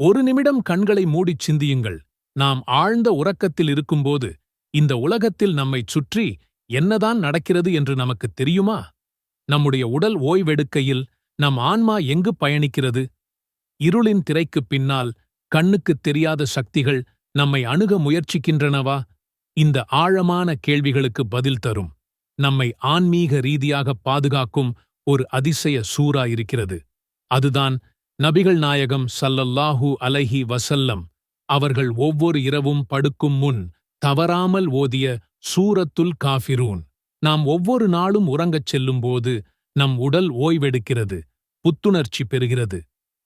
ஒரு நிமிடம் கண்களை மூடிச் சிந்தியுங்கள். நாம் ஆழ்ந்த உறக்கத்தில் இருக்கும்போது இந்த உலகத்தில் நம்மைச் சுற்றி என்னதான் நடக்கிறது என்று நமக்குத் தெரியுமா? நம்முடைய உடல் ஓய்வெடுக்கையில் நம் ஆன்மா எங்கு பயணிக்கிறது? இருளின் திரைக்குப் பின்னால் கண்ணுக்குத் தெரியாத சக்திகள் நம்மை அணுக முயற்சிக்கின்றனவா? இந்த ஆழமான கேள்விகளுக்கு பதில் தரும். நம்மை ஆன்மீக ரீதியாக பாதுகாக்கும் ஒரு அதிசய சூறா இருக்கிறது. அதுதான் நபிகள் நாயகம் ஸல்லல்லாஹு அலைஹி வசல்லம் அவர்கள் ஒவ்வொரு இரவும் படுக்கும் முன் தவறாமல் ஓதிய சூரத்துல் காஃபிரூன். நாம் ஒவ்வொரு நாளும் உறங்கச் செல்லும்போது நம் உடல் ஓய்வெடுக்கிறது புத்துணர்ச்சி பெறுகிறது.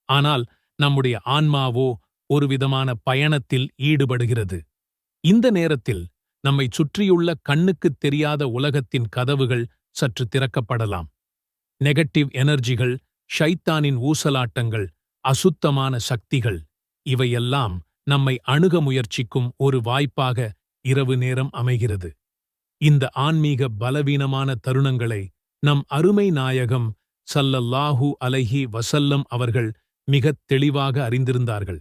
ஆனால் நம்முடைய ஆன்மாவோ ஒருவிதமான பயணத்தில் ஈடுபடுகிறது. இந்த நேரத்தில் நம்மைச் சுற்றியுள்ள கண்ணுக்குத் தெரியாத உலகத்தின் கதவுகள் சற்று திறக்கப்படலாம். நெகட்டிவ் எனர்ஜிகள் ஷைத்தானின் ஊசலாட்டங்கள் அசுத்தமான சக்திகள் இவையெல்லாம் நம்மை அணுக முயற்சிக்கும் ஒரு வாய்ப்பாக இரவு நேரம் அமைகிறது. இந்த ஆன்மீக பலவீனமான தருணங்களை நம் அருமை நாயகம் சல்லல்லாஹூ அலைஹி வசல்லம் அவர்கள் மிகத் தெளிவாக அறிந்திருந்தார்கள்.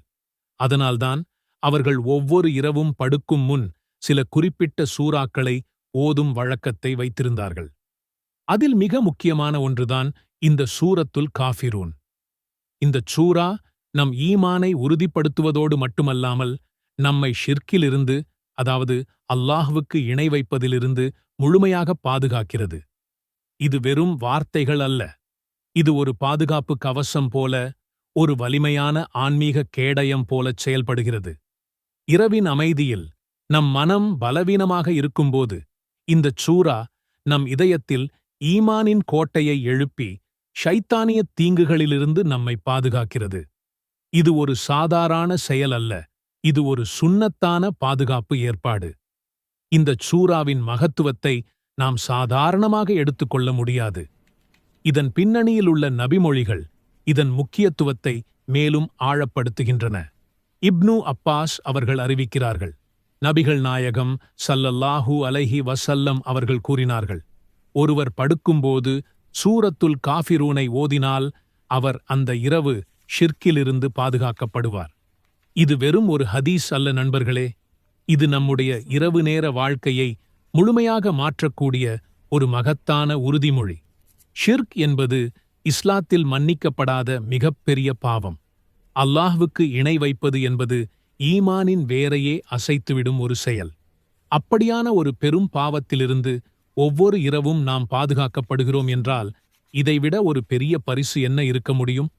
அதனால்தான் அவர்கள் ஒவ்வொரு இரவும் படுக்கும் முன் சில குறிப்பிட்ட சூறாக்களை ஓதும் வழக்கத்தை வைத்திருந்தார்கள். அதில் மிக முக்கியமான ஒன்றுதான் இந்த சூரத்துல் காஃபிரூன். இந்தச் சூரா நம் ஈமானை உறுதிப்படுத்துவதோடு மட்டுமல்லாமல் நம்மை ஷிர்க்கிலிருந்து அதாவது அல்லாஹ்வுக்கு இணை வைப்பதிலிருந்து முழுமையாக பாதுகாக்கிறது. இது வெறும் வார்த்தைகள் அல்ல. இது ஒரு பாதுகாப்பு கவசம் போல ஒரு வலிமையான ஆன்மீக கேடயம் போலச் செயல்படுகிறது. இரவின் அமைதியில் நம் மனம் பலவீனமாக இருக்கும்போது இந்தச் சூரா நம் இதயத்தில் ஈமானின் கோட்டையை எழுப்பி ஷைத்தானிய தீங்குகளிலிருந்து நம்மை பாதுகாக்கிறது. இது ஒரு சாதாரண செயல் அல்ல. இது ஒரு சுன்னத்தான பாதுகாப்பு ஏற்பாடு. இந்தச் சூறாவின் மகத்துவத்தை நாம் சாதாரணமாக எடுத்துக்கொள்ள முடியாது. இதன் பின்னணியில் உள்ள நபிமொழிகள் இதன் முக்கியத்துவத்தை மேலும் ஆழப்படுத்துகின்றன. இப்னு அப்பாஸ் அவர்கள் அறிவிக்கிறார்கள். நபிகள் நாயகம் சல்லல்லாஹூ அலைஹி வசல்லம் அவர்கள் கூறினார்கள். ஒருவர் படுக்கும்போது சூரத்துல் காஃபிரூனை ஓதினால் அவர் அந்த இரவு ஷிர்க்கிலிருந்து பாதுகாக்கப்படுவார். இது வெறும் ஒரு ஹதீஸ் அல்ல நண்பர்களே. இது நம்முடைய இரவு நேர வாழ்க்கையை முழுமையாக மாற்றக்கூடிய ஒரு மகத்தான உறுதிமொழி. ஷிர்க் என்பது இஸ்லாத்தில் மன்னிக்கப்படாத மிகப்பெரிய பாவம். அல்லாஹ்வுக்கு இணை வைப்பது என்பது ஈமானின் வேரையே அசைத்துவிடும் ஒரு செயல். அப்படியான ஒரு பெரும் பாவத்திலிருந்து ஒவ்வொரு இரவும் நாம் பாதுகாக்கப்படுகிறோம் என்றால் இதைவிட ஒரு பெரிய பரிசு என்ன இருக்க முடியும்?